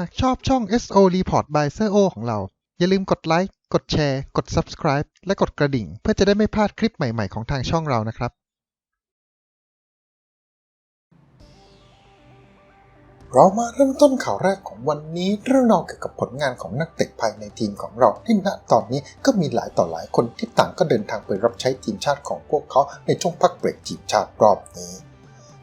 หากชอบช่อง SO Report by s โ o ของเรา อย่าลืมกดไลค์ กดแชร์ กด Subscribe และกดกระดิ่ง เพื่อจะได้ไม่พลาดคลิปใหม่ ๆ ของทางช่องเรานะครับ เรามาเริ่มต้นข่าวแรกของวันนี้เรื่องราวเกี่ยวกับผลงานของนักเตะภายในทีมของเรา ที่ณตอนนี้ก็มีหลายต่อหลายคนที่ต่างก็เดินทางไปรับใช้ทีมชาติของพวกเขาในช่วงพักเบรกทีมชาติรอบนี้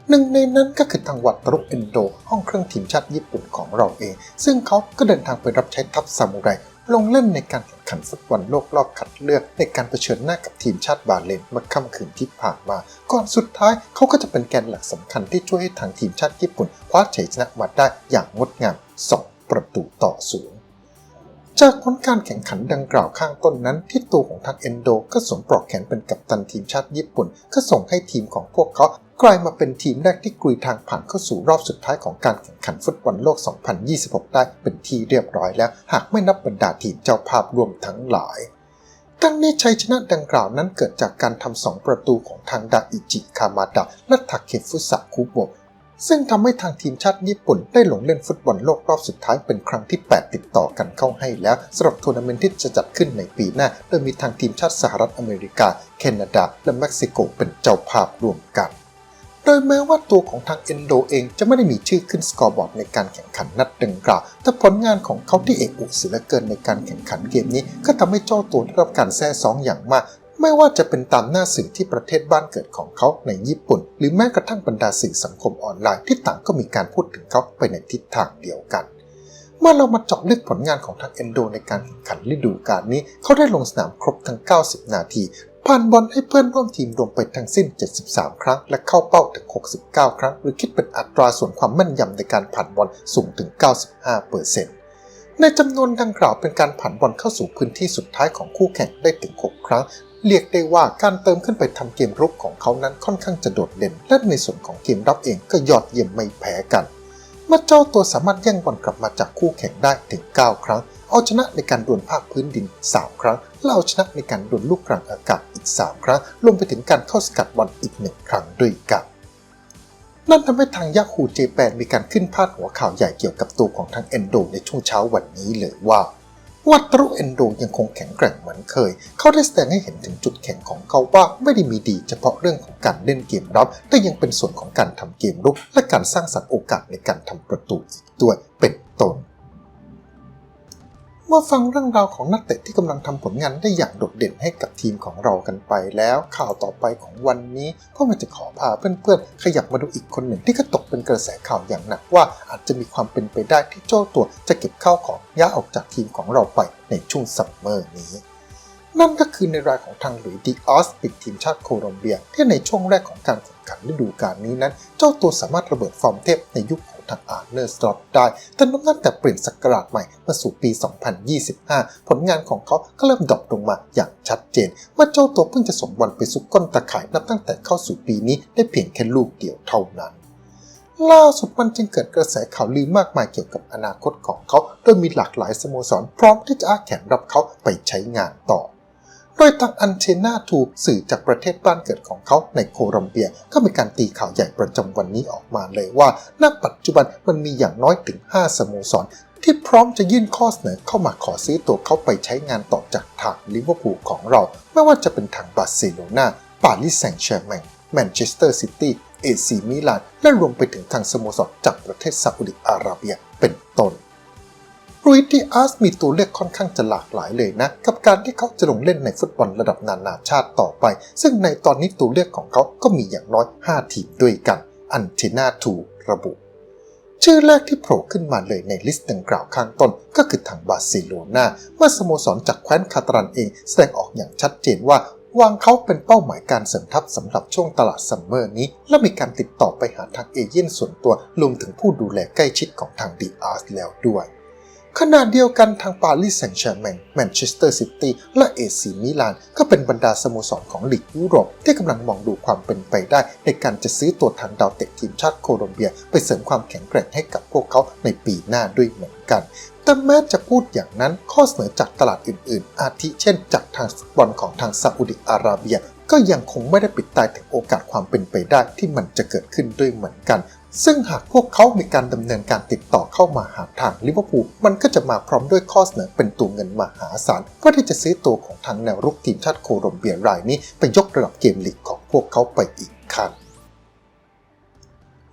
หนึ่งในนั้นก็คือทางวัตรุเอนโด ห้องเครื่องทีมชาติญี่ปุ่นของเราเอง ซึ่งเขาก็เดินทางไปรับใช้ทัพซามูไรลงเล่นในการแข่งขันฟุตบอลโลกรอบคัดเลือก ในการเผชิญหน้ากับทีมชาติบาเลนเมื่อค่ำคืนที่ผ่านมา ก่อนสุดท้ายเขาก็จะเป็นแกนหลักสำคัญที่ช่วยให้ทางทีมชาติญี่ปุ่นคว้าชัยชนะมาได้อย่างงดงาม 2 ประตูต่อศูนย์จากผลการแข่งขันดังกล่าวข้างต้นนั้น ที่ตัวของทางเอนโด ก็สวมปลอกแขนเป็นกัปตันทีมชาติญี่ปุ่น ก็ส่งให้ทีมของพวกเขา กลายมาเป็นทีมแรกที่กลุยทางผ่านเข้าสู่รอบสุดท้ายของการแข่งขันฟุตบอลโลก 2026 ได้เป็นที่เรียบร้อยแล้ว หากไม่นับบรรดาทีมเจ้าภาพรวมทั้งหลาย ทั้งนี้ชัยชนะดังกล่าวนั้นเกิดจากการทำสองประตูของทางดาอิจิคามาดะและทาเคฟุสะคุโบะซึ่งทำให้ทางทีมชาติญี่ปุ่นได้ลงเล่นฟุตบอลโลกรอบสุดท้ายเป็นครั้งที่ 8 ติดต่อกันเข้าให้แล้วสำหรับทัวร์นาเมนต์ที่จะจัดขึ้นในปีหน้า โดยมีทางทีมชาติสหรัฐอเมริกา แคนาดา และเม็กซิโกเป็นเจ้าภาพร่วมกัน โดยแม้ว่าตัวของทางเอนโดเองจะไม่ได้มีชื่อขึ้นสกอร์บอร์ดในการแข่งขันนัดดังกล่าว แต่ผลงานของเขาที่เอกอุศิลเกินในการแข่งขันเกมนี้ ก็ทำให้เจ้าตัวได้รับการแซ่ซ้องอย่างมากไม่ว่าจะเป็นตามหน้าสื่อที่ประเทศบ้านเกิดของเขาในญี่ปุ่น หรือแม้กระทั่งบรรดาสื่อสังคมออนไลน์ที่ต่างก็มีการพูดถึงเขาไปในทิศทางเดียวกัน เมื่อเรามาเจาะลึกผลงานของทางเอนโดในการแข่งขันฤดูกาลนี้ เขาได้ลงสนามครบทั้ง 90 นาที ผ่านบอลให้เพื่อนร่วมทีมรวมไปทั้งสิ้น 73 ครั้ง และเข้าเป้าถึง 69 ครั้ง หรือคิดเป็นอัตราส่วนความแม่นยำในการผ่านบอลสูงถึง 95%ในจำนวนดังกล่าวเป็นการผ่านบอลเข้าสู่พื้นที่สุดท้ายของคู่แข่งได้ถึง 6 ครั้ง เรียกได้ว่าการเติมขึ้นไปทำเกมรุกของเขานั้นค่อนข้างจะโดดเด่น และในส่วนของเกมรับเองก็ยอดเยี่ยมไม่แพ้กัน เมื่อเจ้าตัวสามารถแย่งบอลกลับมาจากคู่แข่งได้ถึง 9 ครั้ง เอาชนะในการดวลภาคพื้นดิน 3 ครั้ง และเอาชนะในการดวลลูกกลางอากาศอีก 3 ครั้ง รวมไปถึงการเข้าสกัดบอลอีก 1 ครั้งด้วยกันนั่นทำให้ทางยาฮูเจแปนมีการขึ้นพาดหัวข่าวใหญ่เกี่ยวกับตัวของทางเอนโดในช่วงเช้าวันนี้เลยว่า วัตรุเอนโดยังคงแข็งแกร่งเหมือนเคย เขาได้แสดงให้เห็นถึงจุดแข็งของเขาว่าไม่ได้มีดีเฉพาะเรื่องของการเล่นเกมรับ แต่ยังเป็นส่วนของการทำเกมรุก และการสร้างสรรค์โอกาสในการทำประตูอีกด้วยเป็นต้น เมื่อฟังเรื่องราวของนักเตะที่กำลังทำผลงานได้อย่างโดดเด่นให้กับทีมของเรากันไปแล้ว ข่าวต่อไปของวันนี้ก็มันจะขอพาเพื่อนๆ ขยับมาดูอีกคนหนึ่งที่ก็ตกเป็นกระแสข่าวอย่างหนักว่าอาจจะมีความเป็นไปได้ที่เจ้าตัวจะเก็บข้าวของย้ายออกจากทีมของเราไปในช่วงซัมเมอร์นี้นั่นก็คือในรายของทางหลุยส์ดิออสปิดทีมชาติโคลอมเบีย ที่ในช่วงแรกของการแข่งขันฤดูกาลนี้นั้น เจ้าตัวสามารถระเบิดฟอร์มเทพในยุค ทางอาร์เนอร์สตรอปได้แต่นับตั้งแต่เปลี่ยนศักราชใหม่มาสู่ปี 2025 ผลงานของเขาก็เริ่มดรอปลงมาอย่างชัดเจน เมื่อเจ้าตัวเพิ่งจะส่งบอลไปซุกก้นตะข่ายนับตั้งแต่เข้าสู่ปีนี้ได้เพียงแค่ลูกเดียวเท่านั้นล่าสุดมันจึงเกิดกระแสข่าวลือมากมายเกี่ยวกับอนาคตของเขา โดยมีหลากหลายสโมสรพร้อมที่จะอ้าแขนรับเขาไปใช้งานต่อ โดยทางอันเทนาทูสื่อจากประเทศบ้านเกิดของเขาในโคลอมเบีย ก็มีการตีข่าวใหญ่ประจำวันนี้ออกมาเลยว่า ณ ปัจจุบันมันมีอย่างน้อยถึง 5 สโมสรที่พร้อมจะยื่นข้อเสนอเข้ามาขอซื้อตัวเขาไปใช้งานต่อจากทางลิเวอร์พูลของเรา ไม่ว่าจะเป็นทางบาร์เซโลนาปารีสแซงต์แชร์แมงแมนเชสเตอร์ซิตี้เอซีมิลานและรวมไปถึงทางสโมสรจากประเทศซาอุดิอาระเบียเป็นต้น รุยดิอาสมีตัวเลือกค่อนข้างจะหลากหลายเลยนะ กับการที่เขาจะลงเล่นในฟุตบอลระดับนานาชาติต่อไป ซึ่งในตอนนี้ตัวเลือกของเขาก็มีอย่างน้อย 5 ทีมด้วยกัน อันเทนาทูระบุ ชื่อแรกที่โผล่ขึ้นมาเลยในลิสต์ดังกล่าวข้างต้นก็คือทางบาร์เซโลนาเมื่อสโมสรจากแคว้นคาตาลันเองแสดงออกอย่างชัดเจนว่าวางเขาเป็นเป้าหมายการเสริมทัพสำหรับช่วงตลาดซัมเมอร์นี้ และมีการติดต่อไปหาทางเอเย่นส่วนตัวรวมถึงผู้ดูแลใกล้ชิดของทางดีอาร์สแล้วด้วย ขณะเดียวกันทางปารีสแซงต์แชร์แมงแมนเชสเตอร์ซิตี้และเอซีมิลาน ก็เป็นบรรดาสโมสรของลีกยุโรป ที่กำลังมองดูความเป็นไปได้ ในการจะซื้อตัวทางดาวเตะทีมชาติโคลอมเบีย ไปเสริมความแข็งแกร่งให้กับพวกเขาในปีหน้าด้วยเหมือนกันแต่แม้จะพูดอย่างนั้นข้อเสนอจากตลาดอื่นๆ อาทิเช่น จากทางฟุตบอลของทางซาอุดิอาระเบีย ก็ยังคงไม่ได้ปิดตายถึงโอกาสความเป็นไปได้ที่มันจะเกิดขึ้นด้วยเหมือนกัน ซึ่งหากพวกเขามีการดำเนินการติดต่อเข้ามาหาทางลิเวอร์พูลมันก็จะมาพร้อมด้วยข้อเสนอเป็นตัวเงินมหาศาลเพื่อที่จะซื้อตัวของทางแนวรุกทีมชาติโคลอมเบียรายนี้ไปยกระดับเกมลีกของพวกเขาไปอีกขั้น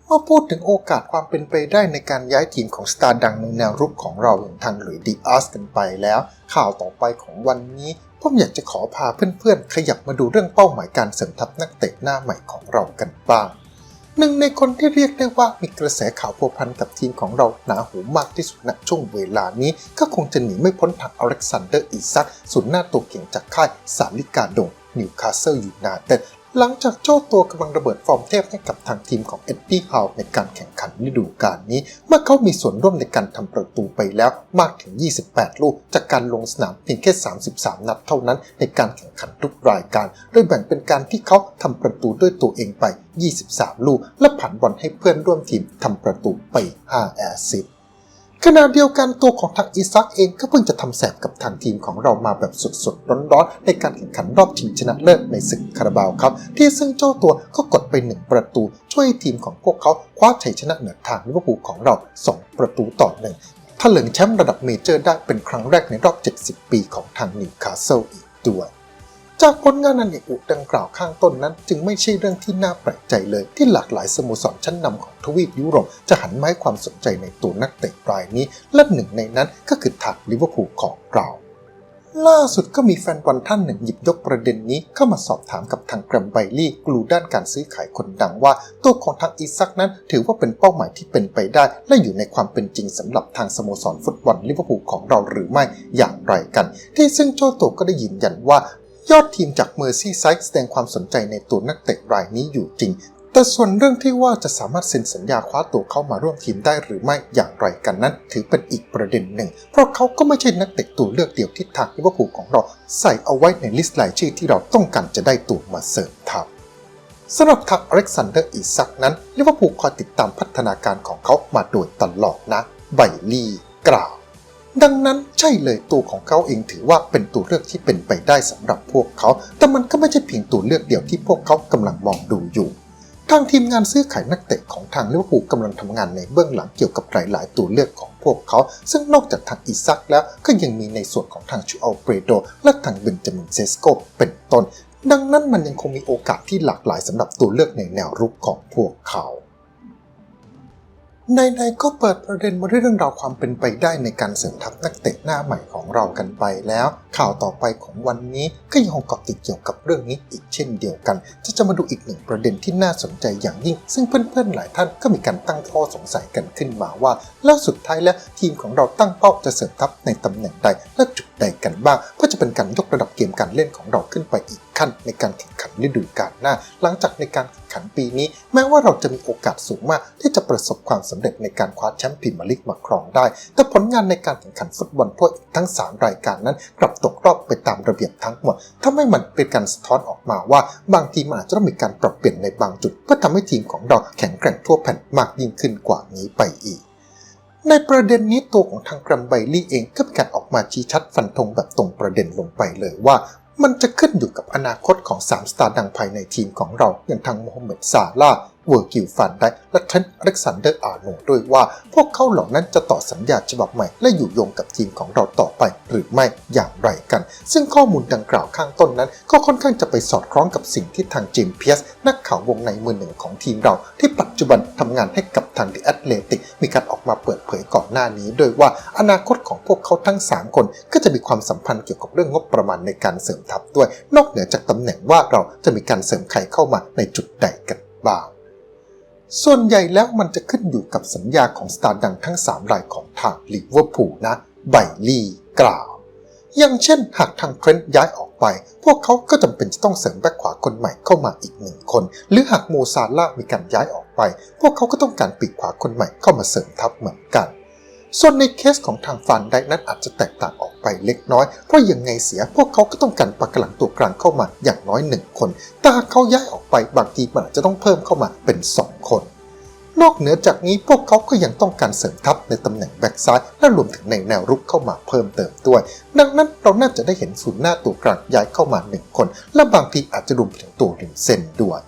เมื่อพูดถึงโอกาสความเป็นไปได้ในการย้ายทีมของสตาร์ดังในแนวรุกของเราอย่างทางหลุยดีอาร์สกันไปแล้ว ข่าวต่อไปของวันนี้ผมอยากจะขอพาเพื่อนๆ ขยับมาดูเรื่องเป้าหมายการเสริมทัพนักเตะหน้าใหม่ของเรากันบ้าง หนึ่งในคนที่เรียกได้ว่ามีกระแสข่าวพัวพันกับทีมของเราหนาหูมากที่สุดณช่วงเวลานี้ ก็คงจะหนีไม่พ้นทางอเล็กซานเดอร์อีซักสุนหน้าตัวเก่งจากค่ายสาลิกาดงนิวคาสเซิลยูไนเต็ด หลังจากเจ้าตัวกำลังระเบิดฟอร์มเทพให้กับทางทีมของเอ็ดดี้ฮาวในการแข่งขันฤดูกาลนี้ เมื่อเขามีส่วนร่วมในการทำประตูไปแล้วมากถึง 28 ลูก จากการลงสนามเพียงแค่ 33 นัดเท่านั้นในการแข่งขันทุกรายการ โดยแบ่งเป็นการที่เขาทำประตูด้วยตัวเองไป 23 ลูก และผ่านบอลให้เพื่อนร่วมทีมทำประตูไป 5 แอสซิสต์ ขณะเดียวกันตัวของทางอีซักเองก็เพิ่งจะทำแสบกับทางทีมของเรามาแบบสดๆร้อนๆในการแข่งขันรอบชิงชนะเลิศในศึกคาราบาวครับ ที่ซึ่งเจ้าตัวก็กดไปหนึ่งประตู ช่วยให้ทีมของพวกเขาคว้าชัยชนะเหนือทางลิเวอร์พูลของเรา 2 ประตูต่อหนึ่งถลิงแชมป์ระดับเมเจอร์ได้เป็นครั้งแรกในรอบ 70 ปีของทางนิวคาสเซิลอีกด้วย จากผลงานอันเอกอุดังกล่าวข้างต้นนั้น จึงไม่ใช่เรื่องที่น่าแปลกใจเลย ที่หลากหลายสโมสรชั้นนำของทวีปยุโรปจะหันมาให้ความสนใจในตัวนักเตะรายนี้ และหนึ่งในนั้นก็คือทางลิเวอร์พูลของเราล่าสุดก็มีแฟนบอลท่านหนึ่งหยิบยกประเด็นนี้เข้ามาสอบถามกับทางแกรมไบลี่กลูด้านการซื้อขายคนดังว่าตัวของทางอีซักนั้น ถือว่าเป็นเป้าหมายที่เป็นไปได้ และอยู่ในความเป็นจริงสำหรับทางสโมสรฟุตบอลลิเวอร์พูลของเราหรือไม่อย่างไรกัน ที่ซึ่งเจ้าตัวก็ได้ยืนยันว่า ยอดทีมจากเมอร์ซี่ไซด์แสดงความสนใจในตัวนักเตะรายนี้อยู่จริง แต่ส่วนเรื่องที่ว่าจะสามารถเซ็นสัญญาคว้าตัวเข้ามาร่วมทีมได้หรือไม่อย่างไรกันนั้น ถือเป็นอีกประเด็นหนึ่ง เพราะเขาก็ไม่ใช่นักเตะตัวเลือกเดียวที่ทางลิเวอร์พูลของเราใส่เอาไว้ในลิสต์รายชื่อที่เราต้องการจะได้ตัวมาเสริมทัพสำหรับทางอเล็กซานเดอร์อีซักนั้นลิเวอร์พูลคอยติดตามพัฒนาการของเขามาโดยตลอดนะไบลี่กล่าว ดังนั้นใช่เลยตัวของเขาเองถือว่าเป็นตัวเลือกที่เป็นไปได้สำหรับพวกเขา แต่มันก็ไม่ใช่เพียงตัวเลือกเดียวที่พวกเขากำลังมองดูอยู่ ทางทีมงานซื้อขายนักเตะของทางลิเวอร์พูลกำลังทำงานในเบื้องหลังเกี่ยวกับหลาย ๆ ตัวเลือกของพวกเขา ซึ่งนอกจากทางอิซักแล้วก็ยังมีในส่วนของทางชูอัลเปโดและทางเบนจามินเซสโกเป็นต้น ดังนั้นมันยังคงมีโอกาสที่หลากหลายสำหรับตัวเลือกในแนวรุกของพวกเขา ในๆก็เปิดประเด็นมาด้วยเรื่องราวความเป็นไปได้ในการเสริมทัพนักเตะหน้าใหม่ของเรากันไปแล้ว ข่าวต่อไปของวันนี้ก็ยังคงเกาะติดเกี่ยวกับเรื่องนี้อีกเช่นเดียวกันจะจะมาดูอีกหนึ่งประเด็นที่น่าสนใจอย่างยิ่ง ซึ่งเพื่อนๆหลายท่านก็มีการตั้งข้อสงสัยกันขึ้นมาว่าแล้วสุดท้ายแล้วทีมของเราตั้งเป้าจะเสริมทัพในตำแหน่งใดและจุดใดกันบ้างเพื่อจะเป็นการยกระดับเกมการเล่นของเราขึ้นไปอีกขั้นในการแข่งขันฤดูกาลหน้า หลังจากในการแข่งขันปีนี้ แม้ว่าเราจะมีโอกาสสูงมากที่จะประสบความสำเร็จในการคว้าแชมป์พรีเมียร์ลีกมาครองได้ แต่ผลงานในการแข่งขันฟุตบอลทั่วกทั้ง 3 รายการนั้นกลับตกรอบไปตามระเบียบทั้งหมดทำให้มันเป็นการสะท้อนออกมาว่า บางทีมอาจจะต้องมีการปรับเปลี่ยนในบางจุด เพื่อทำให้ทีมของเราแข็งแกร่งทั่วแผ่นมากยิ่งขึ้นกว่านี้ไปอีกในประเด็นนี้ตัวของทางกรัมไบลี่เองก็มีการออกมาชี้ชัดฟันธงแบบตรงประเด็นลงไปเลยว่า มันจะขึ้นอยู่กับอนาคตของ3สตาร์ดังภายในทีมของเราอย่างทางโมฮัมเหม็ดซาลาห์ เวอร์กิลฟันได้และเทรนต์อเล็กซานเดอร์อาร์โนด้วยว่า พวกเขาเหล่านั้นจะต่อสัญญาฉบับใหม่ และอยู่โยงกับทีมของเราต่อไปหรือไม่อย่างไรกัน ซึ่งข้อมูลดังกล่าวข้างต้นนั้น ก็ค่อนข้างจะไปสอดคล้องกับสิ่งที่ทางจิมเพียสนักข่าววงในมือหนึ่งของทีมเรา ที่ปัจจุบันทำงานให้กับทางดิแอตเลติกมีการออกมาเปิดเผยก่อนหน้านี้โดยว่าอนาคตของพวกเขาทั้ง 3 คนก็จะมีความสัมพันธ์เกี่ยวกับเรื่องงบประมาณในการเสริมทัพด้วย นอกเหนือจากตำแหน่งว่าเราจะมีการเสริมใครเข้ามาในจุดใดกันบ้าง ส่วนใหญ่แล้วมันจะขึ้นอยู่กับสัญญาของสตาร์ดังทั้ง 3 รายของทางลิเวอร์พูลนะ ไบลี่กล่าว อย่างเช่นหากทางเทรนต์ย้ายออกไป พวกเขาก็จำเป็นจะต้องเสริมแบ็คขวาคนใหม่เข้ามาอีกหนึ่งคน หรือหากโมซาล่ามีการย้ายออกไป พวกเขาก็ต้องการปีกขวาคนใหม่เข้ามาเสริมทัพเหมือนกัน ส่วนในเคสของทางฟันได้นั้นอาจจะแตกต่างออกไปเล็กน้อย เพราะยังไงเสียพวกเขาก็ต้องการปากหลังตัวกลางเข้ามาอย่างน้อยหนึ่งคน แต่หากเขาย้ายออกไปบางทีมันอาจจะต้องเพิ่มเข้ามาเป็น 2 คน นอกเหนือจากนี้พวกเขาก็ยังต้องการเสริมทัพในตำแหน่งแบ็กซ้ายและรวมถึงในแนวรุกเข้ามาเพิ่มเติมด้วย ดังนั้นเราน่าจะได้เห็นศูนย์หน้าตัวกลางย้ายเข้ามาหนึ่งคน และบางทีอาจจะรวมถึงตัวริมเส้นด้วย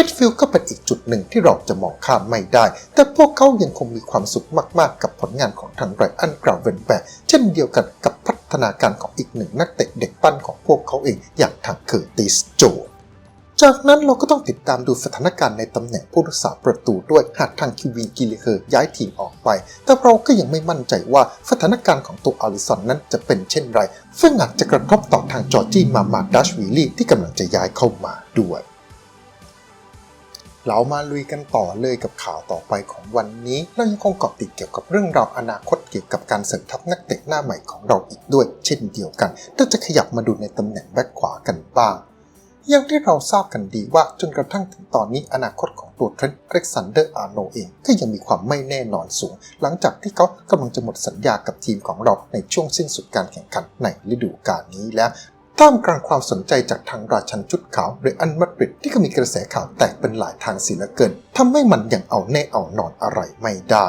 มิดฟิลด์ก็เป็นอีกจุดหนึ่งที่เราจะมองข้ามไม่ได้ แต่พวกเขายังคงมีความสุขมากๆ กับผลงานของทางไรอันกราเวนแบกเช่นเดียวกันกับพัฒนาการของอีกหนึ่งนักเตะเด็กปั้นของพวกเขาเองอย่างทางเคอร์ติสโจจากนั้นเราก็ต้องติดตามดูสถานการณ์ในตำแหน่งผู้รักษาประตูด้วยหากทางคิวีกิลิเคอร์ย้ายทีมออกไป แต่เราก็ยังไม่มั่นใจว่าสถานการณ์ของตัวอาริสันนั้นจะเป็นเช่นไร ซึ่งอาจจะกระทบต่อทางจอร์จี้มามาดัชวิลลี่ที่กำลังจะย้ายเข้ามาด้วย เรามาลุยกันต่อเลยกับข่าวต่อไปของวันนี้เรายังคงเกาะติดเกี่ยวกับเรื่องราวอนาคตเกี่ยวกับการเสริมทัพนักเตะหน้าใหม่ของเราอีกด้วย เช่นเดียวกันเราจะขยับมาดูในตำแหน่งแบ็คขวากันบ้างอย่างที่เราทราบกันดีว่าจนกระทั่งถึงตอนนี้อนาคตของตัวเทรนต์เล็กซานเดอร์อาร์โนเองก็ยังมีความไม่แน่นอนสูง หลังจากที่เขากำลังจะหมดสัญญากับทีมของเราในช่วงสิ้นสุดการแข่งขันในฤดูกาลนี้แล้ว ท่ามกลางความสนใจจากทางราชันชุดขาวหรืออันมาดริดที่ก็มีกระแสข่าวแตกเป็นหลายทางสีเหลือเกินทำให้มันยังเอาแน่เอานอนอะไรไม่ได้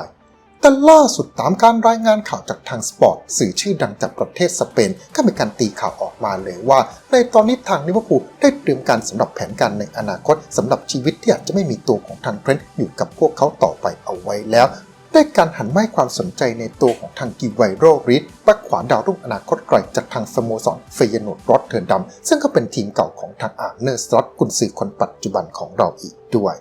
แต่ล่าสุดตามการรายงานข่าวจากทางสปอร์ตสื่อชื่อดังจากประเทศสเปน ก็มีการตีข่าวออกมาเลยว่า ในตอนนี้ทางลิเวอร์พูลได้เตรียมการสำหรับแผนการในอนาคตสำหรับชีวิตที่อาจจะไม่มีตัวของทางเทรนต์อยู่กับพวกเขาต่อไปเอาไว้แล้ว ได้การหันมาให้ความสนใจในตัวของทางกิไวโรริสบักขวานดาวรุ่งอนาคตไกลจากทางสโมสรเฟยโนดรอตเทอร์ดัมซึ่งก็เป็นทีมเก่าของทางอาร์เนอร์สล็อตกุนซือคนปัจจุบันของเราอีกด้วย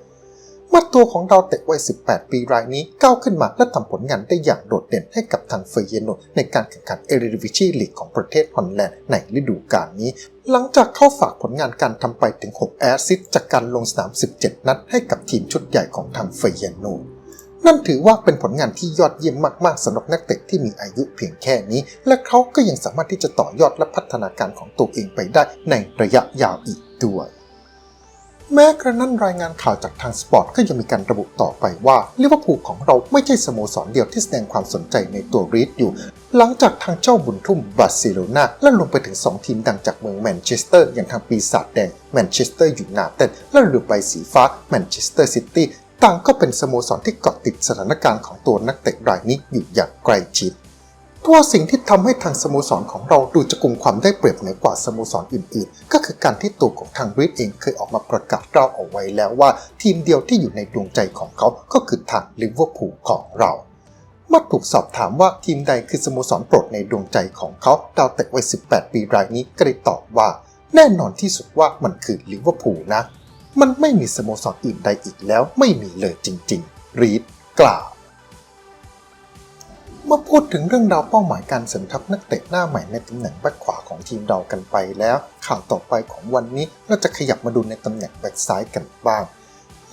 เมื่อตัวของดาวเตะวัย 18 ปีรายนี้ก้าวขึ้นมาและทำผลงานได้อย่างโดดเด่นให้กับทางเฟยโนดในการแข่งขันเอริวิชีลีกของประเทศฮอลแลนด์ในฤดูกาลนี้ หลังจากเข้าฝากผลงานการทำไปถึง 6 แอสซิสจากการลงสนาม 17 นัดให้กับทีมชุดใหญ่ของทางเฟยโนด นั่นถือว่าเป็นผลงานที่ยอดเยี่ยมมากๆสำหรับนักเตะที่มีอายุเพียงแค่นี้ และเขาก็ยังสามารถที่จะต่อยอดและพัฒนาการของตัวเองไปได้ในระยะยาวอีกด้วยแม้กระนั้นรายงานข่าวจากทางสปอร์ตก็ยังมีการระบุต่อไปว่าลิเวอร์พูลของเราไม่ใช่สโมสรเดียวที่แสดงความสนใจในตัวรีดอยู่ หลังจากทางเจ้าบุญทุ่มบาร์เซโลนาและรวมไปถึง 2 ทีมดังจากเมืองแมนเชสเตอร์อย่างทางปีศาจแดงแมนเชสเตอร์ยูไนเต็ดและเรือใบสีฟ้าแมนเชสเตอร์ซิตี้ ต่างก็เป็นสโมสรที่เกาะติดสถานการณ์ของตัวนักเตะรายนี้อยู่อย่างใกล้ชิดตัวสิ่งที่ทำให้ทางสโมสรของเราดูจะกุมความได้เปรียบเหนือกว่าสโมสรอื่น ๆ ก็คือการที่ตัวของทางรีดเองเคยออกมาประกาศกล่าเอาไว้แล้วว่า ทีมเดียวที่อยู่ในดวงใจของเขาก็คือทางลิเวอร์พูลของเราเมื่อถูกสอบถามว่าทีมใดคือสโมสรโปรดในดวงใจของเขาดาวเตะวัย 18 ปีรายนี้ก็ได้ตอบว่า แน่นอนที่สุดว่ามันคือลิเวอร์พูลนะ มันไม่มีสโมสรอื่นใดอีกแล้วไม่มีเลยจริง ๆ รีดกล่าว เมื่อพูดถึงเรื่องราวเป้าหมายการเสริมทัพนักเตะหน้าใหม่ในตำแหน่งแบ็คขวาของทีมเรากันไปแล้ว ข่าวต่อไปของวันนี้เราจะขยับมาดูในตำแหน่งแบ็คซ้ายกันบ้าง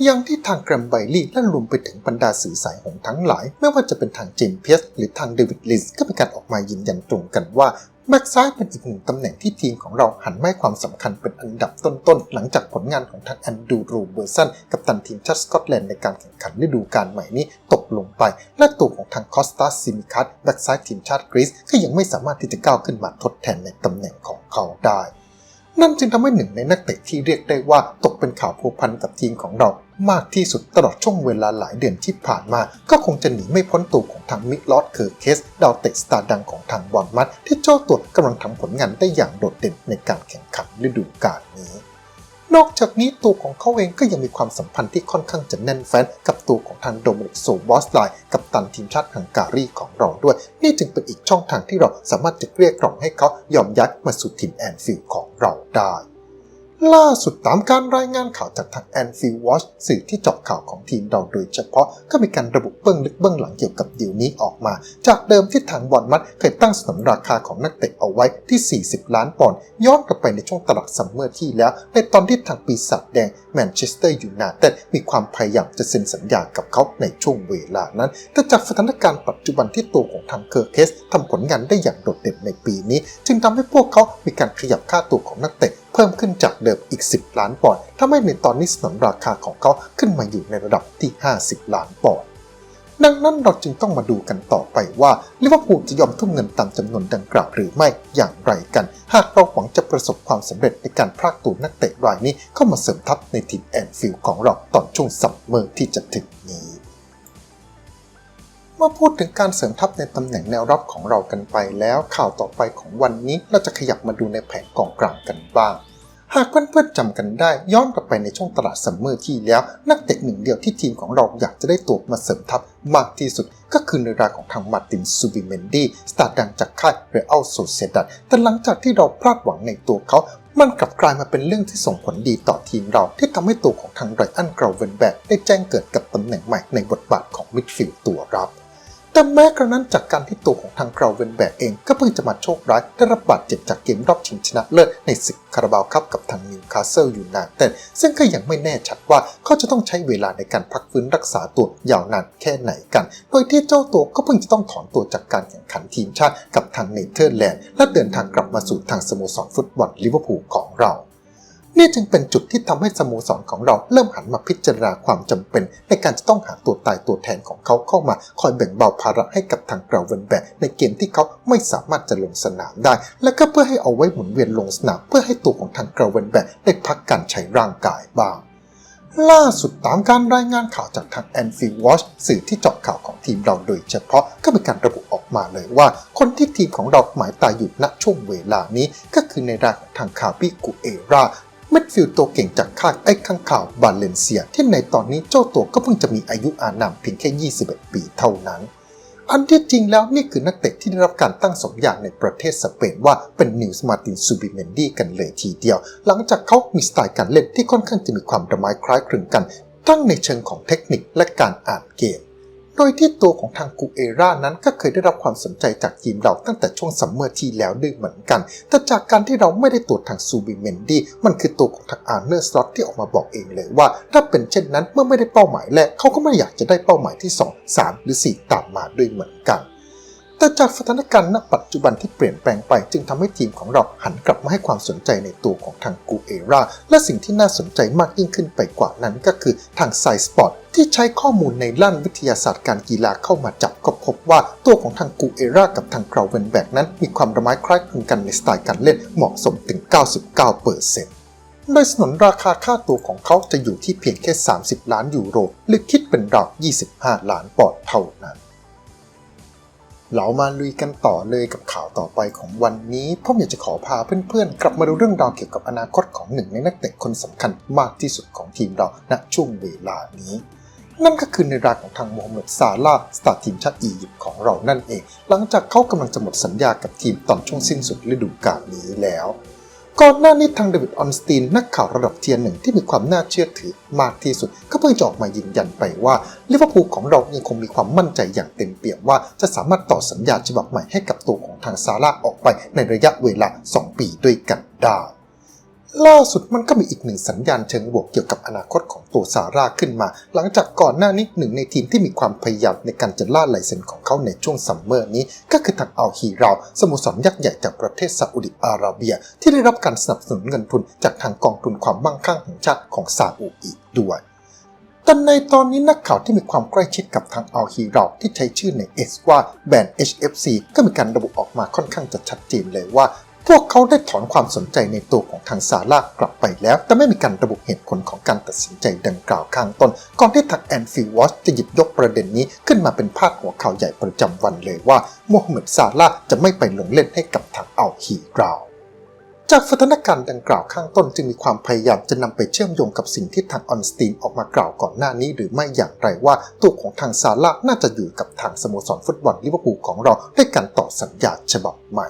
อย่างที่ทางแกรมไบลี่และรวมไปถึงบรรดาสื่อสายหงทั้งหลาย ไม่ว่าจะเป็นทางเจมเพียสหรือทางเดวิดลิสก็เป็นการออกมายืนยันตรงกันว่า แบ็กซ้ายเป็นอีกหนึ่งตำแหน่งที่ทีมของเราหันมาให้ความสำคัญเป็นอันดับต้นๆ หลังจากผลงานของทางแอนดูรูเบอร์สันกับตันทีมชาติสกอตแลนด์ในการแข่งขันฤดูกาลใหม่นี้ตกลงไป และตัวของทางคอสตาซิมิคัสแบ็กซ้ายทีมชาติกรีซก็ยังไม่สามารถที่จะก้าวขึ้นมาทดแทนในตำแหน่งของเขาได้นั่นจึงทำให้หนึ่งในนักเตะที่เรียกได้ว่าตกเป็นข่าวผูกพันกับทีมของเรา มากที่สุดตลอดช่วงเวลาหลายเดือนที่ผ่านมา ก็คงจะหนีไม่พ้นตัวของทางมิลอดเคอร์เคส ดาวเตะสตาร์ดังของทางบอลมัด ที่เจ้าตัวกำลังทำผลงานได้อย่างโดดเด่นในการแข่งขันฤดูกาลนี้นอกจากนี้ตัวของเขาเองก็ยังมีความสัมพันธ์ที่ค่อนข้างจะแน่นแฟ้นกับตัวของทางโดมินิกโซบอสไลกับตันทีมชาติฮังการีของเราด้วย นี่จึงเป็นอีกช่องทางที่เราสามารถจะเกลี้ยกล่อมให้เขายอมย้ายมาสู่ทีมแอนฟิลด์ของเราได้ ล่าสุดตามการรายงานข่าวจากทาง Anfield Watch สื่อที่เจาะข่าวของทีมเราโดยเฉพาะก็มีการระบุเบื้องลึกเบื้องหลังเกี่ยวกับดีลนี้ออกมา จากเดิมที่ทางบอลมัดเคยตั้งสนนราคาของนักเตะเอาไว้ที่ 40 ล้านปอนด์ย้อนกลับไปในช่วงตลาดซัมเมอร์ที่แล้ว ในตอนที่ทางปีศาจแดงแมนเชสเตอร์ยูไนเต็ดมีความพยายามจะเซ็นสัญญากับเขาในช่วงเวลานั้น แต่จากสถานการณ์ปัจจุบันที่ตัวของทางเคอร์เคสทำผลงานได้อย่างโดดเด่นในปีนี้ จึงทำให้พวกเขามีการขยับค่าตัวของนักเตะ เพิ่มขึ้นจากเดิมอีก 10 ล้านปอนด์ทำให้ในตอนนี้สนนราคาของเขาขึ้นมาอยู่ในระดับที่ 50 ล้านปอนด์ดังนั้นเราจึงต้องมาดูกันต่อไปว่าลิเวอร์พูลจะยอมทุ่มเงินตามจำนวนดังกล่าวหรือไม่อย่างไรกัน หากเราหวังจะประสบความสำเร็จในการพรากตัวนักเตะรายนี้เข้ามาเสริมทัพในทีมแอนฟิลด์ของเราตอนช่วงซัมเมอร์ที่จะถึงนี้ เมื่อพูดถึงการเสริมทัพในตำแหน่งแนวรับของเรากันไปแล้วข่าวต่อไปของวันนี้เราจะขยับมาดูในแผงกองกลางกันบ้าง หากเพื่อนๆจำกันได้ย้อนกลับไปในช่วงตลาดซัมเมอร์ที่แล้ว นักเตะหนึ่งเดียวที่ทีมของเราอยากจะได้ตัวมาเสริมทัพมากที่สุด ก็คือในรายของทางมาร์ตินซูบิเมนดีสตาร์ดังจากค่ายเรอัลโซเซดัดแต่หลังจากที่เราพลาดหวังในตัวเขามันกลับกลายมาเป็นเรื่องที่ส่งผลดีต่อทีมเรา ที่ทำให้ตัวของทางไรอันเกรเวนแบกได้แจ้งเกิดกับตำแหน่งใหม่ในบทบาทของมิดฟิลด์ตัวรับ แต่แม้กระนั้นจากการที่ตัวของทางเราเวนแบกเองก็เพิ่งจะมาโชคร้าย ได้รับบาดเจ็บจากเกมรอบชิงชนะเลิศในศึกคาราบาวคัพกับทางนิวคาสเซิลยูไนเต็ดซึ่งก็ยังไม่แน่ชัดว่าเขาจะต้องใช้เวลาในการพักฟื้นรักษาตัวยาวนานแค่ไหนกัน โดยที่เจ้าตัวก็เพิ่งจะต้องถอนตัวจากการแข่งขันทีมชาติกับทางเนเธอร์แลนด์และเดินทางกลับมาสู่ทางสโมสรฟุตบอลลิเวอร์พูลของเรา นี่จึงเป็นจุดที่ทำให้สโมสรของเราเริ่มหันมาพิจารณาความจำเป็น ในการจะต้องหาตัวตายตัวแทนของเขาเข้ามา คอยแบ่งเบาภาระให้กับทางเกราเวนแบกในเกมที่เขาไม่สามารถจะลงสนามได้ และก็เพื่อให้เอาไว้หมุนเวียนลงสนาม เพื่อให้ตัวของทางเกราเวนแบกได้พักการใช้ร่างกายบ้างล่าสุดตามการรายงานข่าวจากทาง a n f i e l d Watch สื่อที่เจาะข่าวของทีมเราโดยเฉพาะก็มีการระบุออกมาเลยว่า คนที่ทีมของเราหมายตาอยู่ณช่วงเวลานี้ ก็คือในรายของทางคาบิกุเอรา มิดฟิลด์ตัวเก่งจากค่ายไอ้ข้างข่าวบาเลนเซีย ที่ในตอนนี้เจ้าตัวก็เพิ่งจะมีอายุอานามเพียงแค่ 21 ปีเท่านั้น อันที่จริงแล้วนี่คือนักเตะที่ได้รับการตั้งสมญาในประเทศสเปนว่าเป็นนิวส์มาตินซูบิเมนดีกันเลยทีเดียว หลังจากเขามีสไตล์การเล่นที่ค่อนข้างจะมีความระไม้คล้ายคลึงกัน ทั้งในเชิงของเทคนิคและการอ่านเกม โดยที่ตัวของทางกูเอรานั้นก็เคยได้รับความสนใจจากทีมเราตั้งแต่ช่วงซัมเมอร์ที่แล้วด้วยเหมือนกัน แต่จากการที่เราไม่ได้ตรวจทางซูบิเมนดี้มันคือตัวของทางอาร์เนอร์สล็อตที่ออกมาบอกเองเลยว่า ถ้าเป็นเช่นนั้นเมื่อไม่ได้เป้าหมายแรกเขาก็ไม่อยากจะได้เป้าหมายที่ 2 3 หรือ 4 ตามมาด้วยเหมือนกัน แต่จากสถานการณ์ณปัจจุบันที่เปลี่ยนแปลงไป จึงทำให้ทีมของเราหันกลับมาให้ความสนใจในตัวของทางกูเอราและสิ่งที่น่าสนใจมากยิ่งขึ้นไปกว่านั้นก็คือทางไซสปอร์ตที่ใช้ข้อมูลในด้านวิทยาศาสตร์การกีฬาเข้ามาจับก็พบว่าตัวของทางกูเอรากับทางกราเวนแบกนั้น มีความระไม้คล้ายคลึงกันในสไตล์การเล่นเหมาะสมถึง 99%โดยสนนราคาค่าตัวของเขาจะอยู่ที่เพียงแค่ 30 ล้านยูโร หรือคิดเป็นราว 25 ล้านปอนด์เท่านั้น เรามาลุยกันต่อเลยกับข่าวต่อไปของวันนี้ผมอยากจะขอพาเพื่อนๆ กลับมาดูเรื่องราวเกี่ยวกับอนาคตของหนึ่งในนักเตะคนสำคัญมากที่สุดของทีมเราณช่วงเวลานี้ นั่นก็คือในรายของทางโมฮัมเหม็ดซาลาสตาร์ทีมชาติอียิปต์ของเรานั่นเอง หลังจากเขากำลังจะหมดสัญญากับทีมตอนช่วงสิ้นสุดฤดูกาลนี้แล้ว ก่อนหน้านี้ทางเดวิดออนสตีนนักข่าวระดับเทียนหนึ่งที่มีความน่าเชื่อถือมากที่สุด ก็เพิ่งจะออกมายืนยันไปว่าลิเวอร์พูลของเรายังคงมีความมั่นใจอย่างเต็มเปี่ยมว่าจะสามารถต่อสัญญาฉบับใหม่ให้กับตัวของทางซาร่าออกไปในระยะเวลา 2 ปีด้วยกันได้ ล่าสุดมันก็มีอีกหนึ่งสัญญาณเชิงบวกเกี่ยวกับอนาคตของตัวซาร่าขึ้นมา หลังจากก่อนหน้านี้หนึ่งในทีมที่มีความพยายามในการจะล่าลายเซ็นของเขาในช่วงซัมเมอร์นี้ ก็คือทางอัลฮีราสโมสรยักษ์ใหญ่จากประเทศซาอุดิอาระเบีย ที่ได้รับการสนับสนุนเงินทุนจากทางกองทุนความมั่งคั่งแห่งชาติของซาอุอีกด้วยแต่ในตอนนี้นักข่าวที่มีความใกล้ชิดกับทางอัลฮีราที่ใช้ชื่อใน X ว่าแบรนด์ HFC ก็มีการระบุออกมาค่อนข้างจะชัดเจนเลยว่า พวกเขาได้ถอนความสนใจในตัวของทางซาร่ากลับไปแล้ว แต่ไม่มีการระบุเหตุผลของการตัดสินใจดังกล่าวข้างต้น ก่อนที่ทางแอนฟิวอชจะหยิบยกประเด็นนี้ขึ้นมาเป็นพาดหัวข่าวใหญ่ประจำวันเลยว่าโมฮัมเหม็ดซาร่าจะไม่ไปลงเล่นให้กับทางอัลฮีราวจากสถานการณ์ดังกล่าวข้างต้นจึงมีความพยายามจะนำไปเชื่อมโยงกับสิ่งที่ทางออนสตีนออกมากล่าวก่อนหน้านี้ หรือไม่อย่างไรว่าตัวของทางซาร่าน่าจะอยู่กับทางสโมสรฟุตบอลลิเวอร์พูลของเราด้วยการต่อสัญญาฉบับใหม่